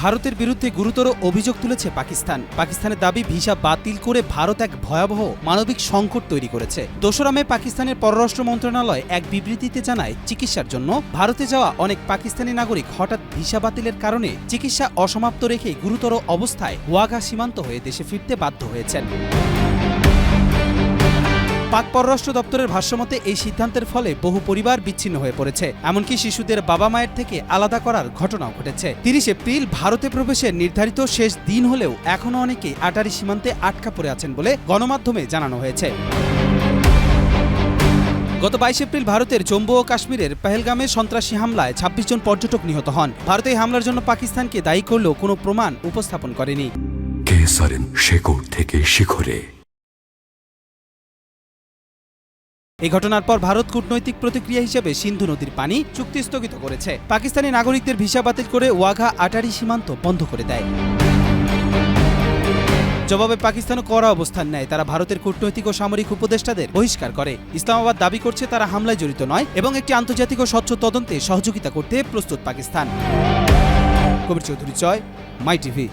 ভারতের বিরুদ্ধে গুরুতর অভিযোগ তুলেছে পাকিস্তান। পাকিস্তানের দাবি ভিসা বাতিল করে ভারত এক ভয়াবহ মানবিক সংকট তৈরি করেছে। দোসরা মে পাকিস্তানের পররাষ্ট্র মন্ত্রণালয় এক বিবৃতিতে জানায়, চিকিৎসার জন্য ভারতে যাওয়া অনেক পাকিস্তানি নাগরিক হঠাৎ ভিসা বাতিলের কারণে চিকিৎসা অসমাপ্ত রেখে গুরুতর অবস্থায় ওয়াঘা সীমান্ত হয়ে দেশে ফিরতে বাধ্য হয়েছেন। পাক পররাষ্ট্র দপ্তরের ভাষ্যমতে, এই সিদ্ধান্তের ফলে বহু পরিবার বিচ্ছিন্ন হয়ে পড়েছে। এমনকি শিশুদের বাবা মায়ের থেকে আলাদা করার ঘটনাও ঘটেছে। তিরিশ এপ্রিল ভারতে প্রবেশের নির্ধারিত শেষ দিন হলেও এখনও অনেকে আটারি সীমান্তে আটকা পড়ে আছেন বলে গণমাধ্যমে জানানো হয়েছে। গত বাইশ এপ্রিল ভারতের জম্মু ও কাশ্মীরের পেহেলগামে সন্ত্রাসী হামলায় ২৬ জন পর্যটক নিহত হন। ভারতে হামলার জন্য পাকিস্তানকে দায়ী করলেও কোনো প্রমাণ উপস্থাপন করেনি। শেকড় থেকে শিখরে। এই ঘটনার পর ভারত কূটনৈতিক প্রতিক্রিয়া হিসেবে সিন্ধু নদীর পানি চুক্তি স্থগিত করেছে। পাকিস্তানি নাগরিকদের ভিসা বাতিল করে ওয়াঘা আটারি সীমান্ত বন্ধ করে দেয়। জবাবে পাকিস্তানও কড়া অবস্থান নেয়। তারা ভারতের কূটনৈতিক ও সামরিক উপদেষ্টাদের বহিষ্কার করে। ইসলামাবাদ দাবি করছে তারা হামলায় জড়িত নয় এবং একটি আন্তর্জাতিক ও স্বচ্ছ তদন্তে সহযোগিতা করতে প্রস্তুত পাকিস্তান। কবির চৌধুরী চয়, মাই টিভি।